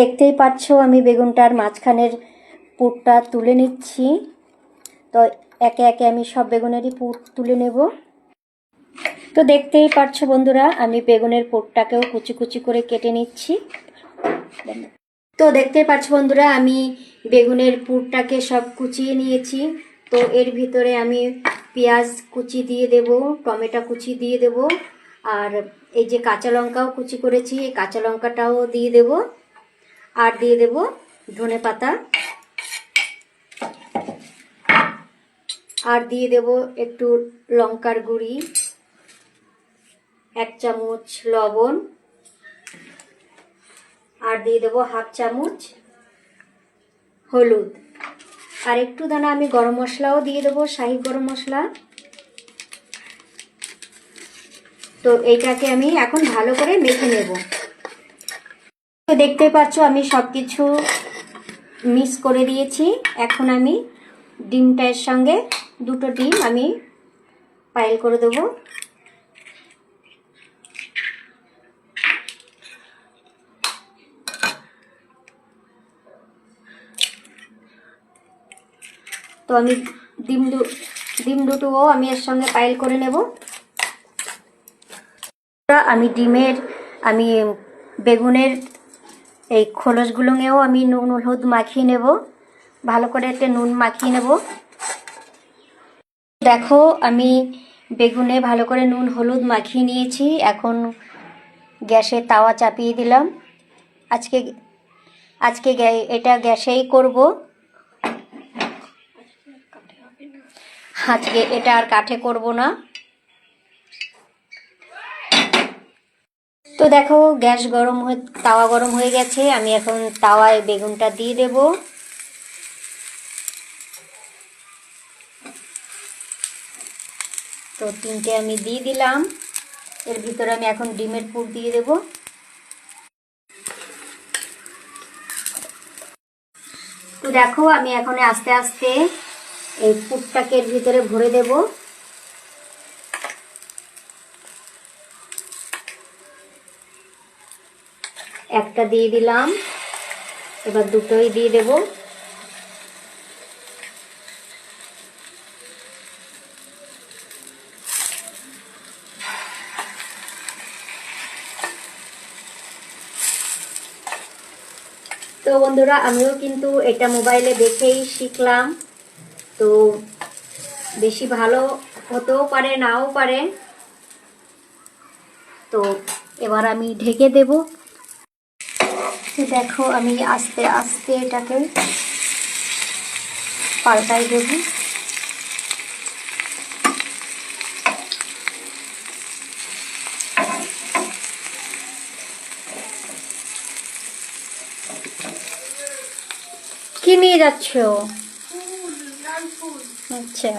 দেখতেই পাচ্ছ আমি বেগুনটার মাঝখানের পুরটা তুলে নিচ্ছি। তো একে একে আমি সব বেগুনেরই পুর তুলে নেব। তো দেখতেই পাচ্ছ বন্ধুরা, আমি বেগুনের পুরটাকেও কুচি কুচি করে কেটে নিচ্ছি। তো দেখতেই পাচ্ছ বন্ধুরা, আমি বেগুনের পুরটাকে সব কুচিয়ে নিয়েছি। তো এর ভিতরে আমি পেঁয়াজ কুচি দিয়ে দেব, টমেটো কুচি দিয়ে দেব, আর এই যে কাঁচা লঙ্কাও কুচি করেছি, এই কাঁচা লঙ্কাটাও দিয়ে দেব। আর দিয়ে দেব ধনে পাতা। আর দিয়ে দেব একটু লঙ্কার গুঁড়ি, এক চামচ লবণ। আর দিয়ে দেবো হাফ চামচ হলুদ। আর একটু দানা আমি গরম মশলাও দিয়ে দেবো, শাহি গরম মশলা। তো এইটাকে আমি এখন ভালো করে মেখে নেব। তো দেখতে পাচ্ছ আমি সব কিছু মিক্স করে দিয়েছি। এখন আমি ডিমটার সঙ্গে দুটো ডিম আমি পাইল করে দেবো। তো আমি ডিম দু, ডিম দুটোও আমি এর সঙ্গে পাইল করে নেব। আমি ডিমের, আমি বেগুনের এই খোলসগুলোকেও আমি নুন, হলুদ মাখিয়ে নেব। ভালো করে একটা নুন মাখিয়ে নেব। দেখো, আমি বেগুনে ভালো করে নুন, হলুদ মাখিয়ে নিয়েছি। এখন গ্যাসে তাওয়া চাপিয়ে দিলাম। আজকে আজকে এটা গ্যাসেই করব। আজকে এটা আর কাঠে করব না। তো দেখো, গ্যাস গরম হয়ে, তাওয়া গরম হয়ে গেছে। আমি এখন তাওয়ায় বেগুনটা দিয়ে দেব। তো তিনটে আমি দিয়ে দিলাম। এর ভিতরে আমি এখন ডিমের পুর দিয়ে দেব। তো দেখো, আমি এখন আস্তে আস্তে এই পুরটাকে এর ভিতরে ভরে দেব। একটা দিয়ে দিলাম। এবার দুটোই দিয়ে দেব। তো বন্ধুরা, আমিও কিন্তু এটা মোবাইলে দেখেই শিখলাম। তো বেশি ভালো হতেও পারে, নাও পারে। তো এবার আমি ঢেকে দেব। দেখো আমি আস্তে আস্তে এটাকে পাল্টাই দেব। কি নিয়ে যাচ্ছ? আচ্ছা।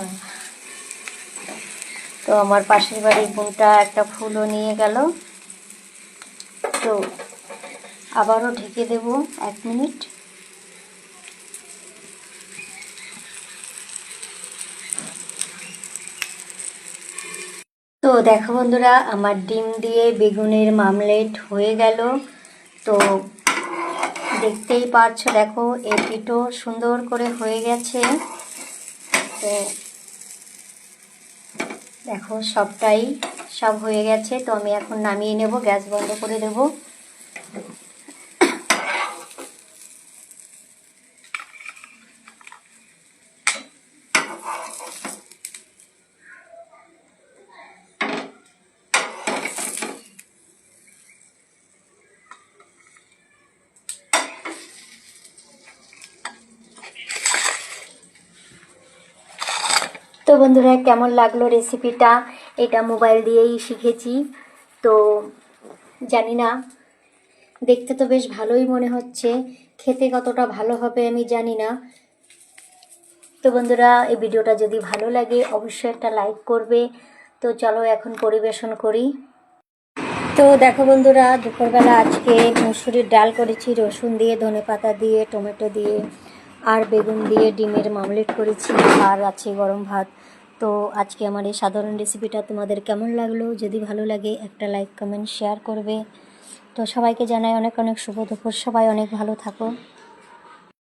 তো আমার পাশের বাড়ির বোনটা একটা ফুলও নিয়ে গেল। তো আবারও ঢেকে দেব এক মিনিট। তো দেখো বন্ধুরা, আমার ডিম দিয়ে বেগুনের মামলেট হয়ে গেল। তো দেখতেই পারছ, দেখো এই পিঠো সুন্দর করে হয়ে গেছে। তো দেখো, সবটাই সব হয়ে গেছে। তো আমি এখন নামিয়ে নেব, গ্যাস বন্ধ করে দেব। তো বন্ধুরা, কেমন লাগল রেসিপিটা এটা মোবাইল দিয়েই শিখেছি। তো জানি না, দেখতে তো বেশ ভালোই মনে হচ্ছে। খেতে কতটা ভালো হবে আমি জানি না। তো বন্ধুরা, এই ভিডিওটা যদি ভালো লাগে, অবশ্যই একটা লাইক করবে। তো চলো এখন পরিবেশন করি। তো দেখো বন্ধুরা, দুপুরবেলা আজকে মুসুরির ডাল করেছি, রসুন দিয়ে, ধনে পাতা দিয়ে, টমেটো দিয়ে, আর বেগুন দিয়ে, ডিমের মামলেট করেছি, আর আছে গরম ভাত। তো আজকে আমার এই সাধারণ রেসিপিটা তোমাদের কেমন লাগল? যদি ভালো লাগে, একটা লাইক কমেন্ট শেয়ার করবে। তো সবাইকে জানাই অনেক অনেক শুভ দুপুর। সবাই অনেক ভালো থাকো।